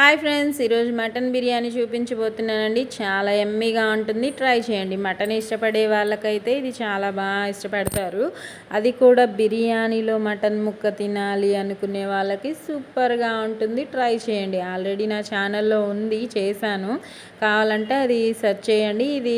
Hi friends ఈరోజు mutton biryani చూపించబోతున్నానండి. చాలా ఎమ్మీగా ఉంటుంది. ట్రై చేయండి. మటన్ ఇష్టపడే వాళ్ళకైతే ఇది చాలా బాగా ఇష్టపడతారు. అది కూడా బిర్యానీలో మటన్ ముక్క తినాలి అనుకునే వాళ్ళకి సూపర్గా ఉంటుంది. ట్రై చేయండి. ఆల్రెడీ నా ఛానల్లో ఉంది చేశాను. కావాలంటే అది సెర్చ్ చేయండి. ఇది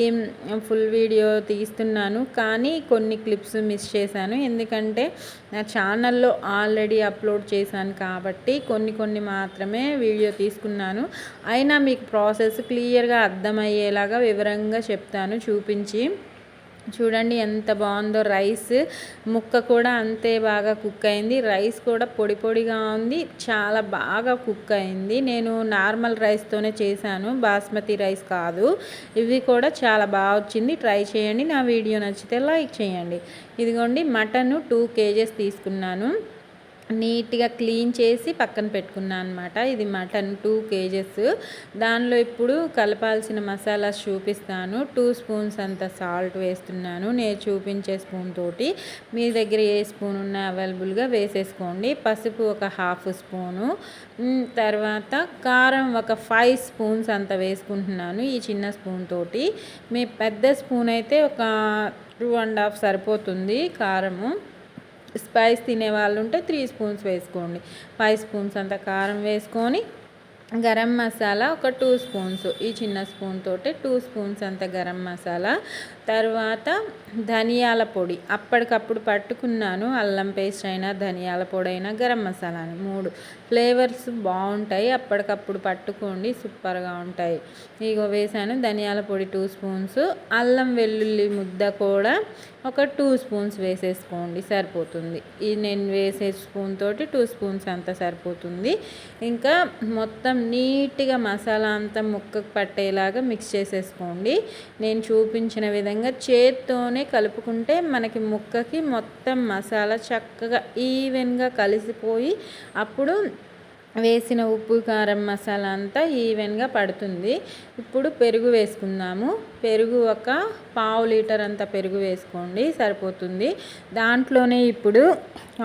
ఫుల్ వీడియో తీస్తున్నాను. కానీ కొన్ని క్లిప్స్ మిస్ చేశాను. ఎందుకంటే నా ఛానల్లో ఆల్రెడీ అప్లోడ్ చేశాను కాబట్టి కొన్ని కొన్ని మాత్రమే వీడియో తీసుకున్నాను. అయినా మీకు ప్రాసెస్ క్లియర్గా అర్థమయ్యేలాగా వివరంగా చెప్తాను చూపించి. చూడండి ఎంత బాగుందో రైస్. ముక్క కూడా అంతే బాగా కుక్ అయింది. రైస్ కూడా పొడి పొడిగా ఉంది. చాలా బాగా కుక్ అయింది. నేను నార్మల్ రైస్తోనే చేశాను. బాస్మతి రైస్ కాదు. ఇవి కూడా చాలా బాగా వచ్చింది. ట్రై చేయండి. నా వీడియో నచ్చితే లైక్ చేయండి. ఇదిగోండి మటన్ టూ కేజెస్ తీసుకున్నాను. నీట్గా క్లీన్ చేసి పక్కన పెట్టుకున్నాను అనమాట ఇది మటన్ టూ కేజెస్. దానిలో ఇప్పుడు కలపాల్సిన మసాలాస్ చూపిస్తాను. టూ స్పూన్స్ అంత సాల్ట్ వేస్తున్నాను. నేను చూపించే స్పూన్ తోటి మీ దగ్గర ఏ స్పూన్ ఉన్నా అవైలబుల్గా వేసేసుకోండి. పసుపు ఒక హాఫ్ స్పూను. తర్వాత కారం ఒక ఫైవ్ స్పూన్స్ అంత వేసుకుంటున్నాను ఈ చిన్న స్పూన్ తోటి. మీ పెద్ద స్పూన్ అయితే ఒక టూ అండ్ హాఫ్ సరిపోతుంది కారము. స్పైస్ తినే వాళ్ళు ఉంటే త్రీ స్పూన్స్ వేసుకోండి. ఫైవ్ స్పూన్స్ అంత కారం వేసుకొని గరం మసాలా ఒక టూ స్పూన్స్. ఈ చిన్న స్పూన్ తోటి టూ స్పూన్స్ అంత గరం మసాలా. తర్వాత ధనియాల పొడి. అప్పటికప్పుడు పట్టుకున్నాను. అల్లం పేస్ట్ అయినా ధనియాల పొడి అయినా గరం మసాలా మూడు ఫ్లేవర్స్ బాగుంటాయి. అప్పటికప్పుడు పట్టుకోండి. సూపర్గా ఉంటాయి. ఇగో వేసాను. ధనియాల పొడి టూ స్పూన్స్. అల్లం వెల్లుల్లి ముద్ద కూడా ఒక టూ స్పూన్స్ వేసేసుకోండి. సరిపోతుంది. ఈ నేను వేసే స్పూన్ తోటి టూ స్పూన్స్ అంత సరిపోతుంది. ఇంకా మొత్తం నీట్గా మసాలా అంతా ముక్కకు పట్టేలాగా మిక్స్ చేసేసుకోండి. నేను చూపించిన విధంగా చేత్తోనే కలుపుకుంటే మనకి ముక్కకి మొత్తం మసాలా చక్కగా ఈవెన్గా కలిసిపోయి అప్పుడు వేసిన ఉప్పు కారం మసాలా అంతా ఈవెన్గా పడుతుంది. ఇప్పుడు పెరుగు వేసుకుందాము. పెరుగు ఒక పావు లీటర్ అంత పెరుగు వేసుకోండి సరిపోతుంది. దాంట్లోనే ఇప్పుడు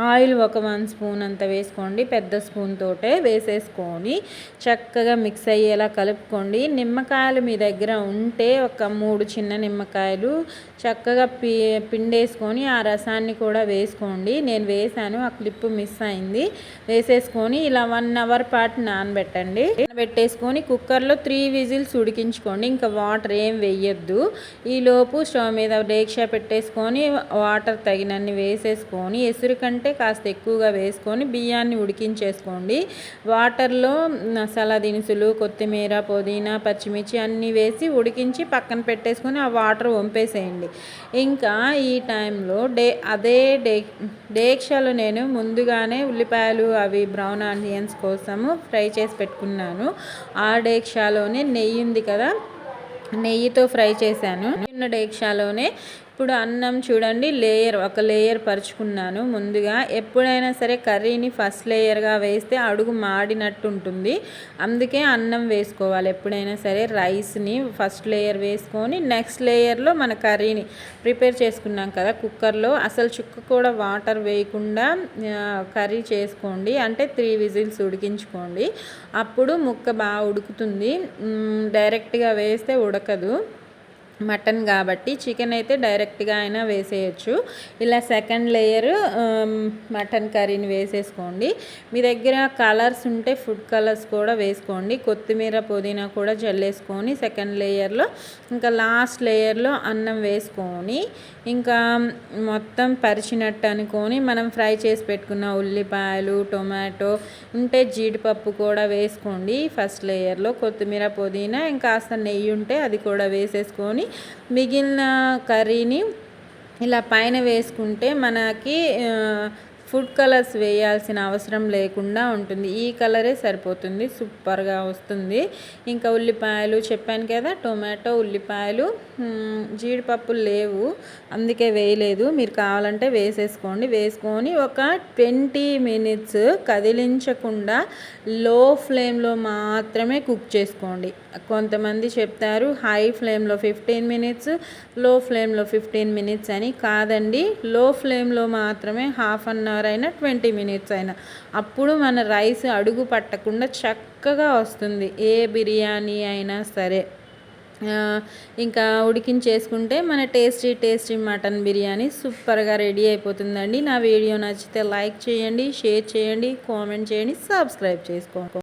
ఆయిల్ ఒక వన్ స్పూన్ అంత వేసుకోండి పెద్ద స్పూన్ తోటే వేసేసుకొని చక్కగా మిక్స్ అయ్యేలా కలుపుకోండి. నిమ్మకాయలు మీ దగ్గర ఉంటే ఒక మూడు చిన్న నిమ్మకాయలు చక్కగా పి పిండేసుకొని ఆ రసాన్ని కూడా వేసుకోండి. నేను వేసాను ఆ క్లిప్ మిస్ అయింది. వేసేసుకొని ఇలా వన్ అవర్ పాటు నానబెట్టండి. పెట్టేసుకొని కుక్కర్లో త్రీ విజిల్స్ ఉడికించుకోండి. ఇంకా వాటర్ ఏం వేయొద్దు. ఈలోపు స్టవ్ మీద డేక్షా పెట్టేసుకొని వాటర్ తగినన్ని వేసేసుకొని ఎసురు కంటే కాస్త ఎక్కువగా వేసుకొని బియ్యాన్ని ఉడికించేసుకోండి. వాటర్లో మసాలా దినుసులు కొత్తిమీర పుదీనా పచ్చిమిర్చి అన్నీ వేసి ఉడికించి పక్కన పెట్టేసుకొని ఆ వాటర్ వంపేసేయండి. ఇంకా ఈ టైంలో డే అదే డే డేక్షాలో నేను ముందుగానే ఉల్లిపాయలు అవి బ్రౌన్ ఆనియన్స్ కోసము ఫ్రై చేసి పెట్టుకున్నాను. ఆ డేక్షాలోనే నెయ్యి ఉంది కదా నెయ్యితో ఫ్రై చేశాను. చిన్న డేక్షాలోనే ఇప్పుడు అన్నం చూడండి లేయర్ ఒక లేయర్ పరుచుకున్నాను. ముందుగా ఎప్పుడైనా సరే కర్రీని ఫస్ట్ లేయర్గా వేస్తే అడుగు మాడినట్టు ఉంటుంది అందుకే అన్నం వేసుకోవాలి. ఎప్పుడైనా సరే రైస్ని ఫస్ట్ లేయర్ వేసుకొని నెక్స్ట్ లేయర్లో మన కర్రీని ప్రిపేర్ చేసుకున్నాం కదా కుక్కర్లో అసలు చుక్క కూడా వాటర్ వేయకుండా కర్రీ చేసుకోండి. అంటే త్రీ విజిల్స్ ఉడికించుకోండి. అప్పుడు ముక్క బాగా ఉడుకుతుంది. డైరెక్ట్గా వేస్తే ఉడకదు. మటన్ కాబట్టి చికెన్ అయితే డైరెక్ట్గా అయినా వేసేయచ్చు. ఇలా సెకండ్ లేయర్ మటన్ కర్రీని వేసేసుకోండి. మీ దగ్గర కలర్స్ ఉంటే ఫుడ్ కలర్స్ కూడా వేసుకోండి. కొత్తిమీర పుదీనా కూడా జల్లేసుకొని సెకండ్ లేయర్లో ఇంకా లాస్ట్ లేయర్లో అన్నం వేసుకొని ఇంకా మొత్తం పరిచినట్టు అనుకొని మనం ఫ్రై చేసి పెట్టుకున్న ఉల్లిపాయలు టొమాటో ఉంటే జీడిపప్పు కూడా వేసుకోండి. ఫస్ట్ లేయర్లో కొత్తిమీర పుదీనా ఇంకా కాస్త నెయ్యి ఉంటే అది కూడా వేసేసుకొని మిగిలిన కర్రీని ఇలా పైన వేసుకుంటే మనకి ఫుడ్ కలర్స్ వేయాల్సిన అవసరం లేకుండా ఉంటుంది. ఈ కలరే సరిపోతుంది. సూపర్గా వస్తుంది. ఇంకా ఉల్లిపాయలు చెప్పాను కదా టొమాటో ఉల్లిపాయలు జీడిపప్పులు లేవు. అందుకే వేయలేదు. మీరు కావాలంటే వేసేసుకోండి. వేసుకొని ఒక ట్వంటీ మినిట్స్ కదిలించకుండా లో ఫ్లేమ్లో మాత్రమే కుక్ చేసుకోండి. కొంతమంది చెప్తారు హై ఫ్లేమ్లో ఫిఫ్టీన్ మినిట్స్లో ఫ్లేమ్లో ఫిఫ్టీన్ మినిట్స్ అని. కాదండి లో ఫ్లేమ్లో మాత్రమే హాఫ్ అన్ అవర్ అయినా ట్వంటీ మినిట్స్ అయినా. అప్పుడు మన రైస్ అడుగు పట్టకుండా చక్కగా వస్తుంది. ఏ బిర్యానీ అయినా సరే. ఇంకా ఉడికించేసుకుంటే మన టేస్టీ టేస్టీ మటన్ బిర్యానీ సూపర్గా రెడీ అయిపోతుందండి. నా వీడియో నచ్చితే లైక్ చేయండి షేర్ చేయండి కామెంట్ చేయండి సబ్స్క్రైబ్ చేసుకోండి.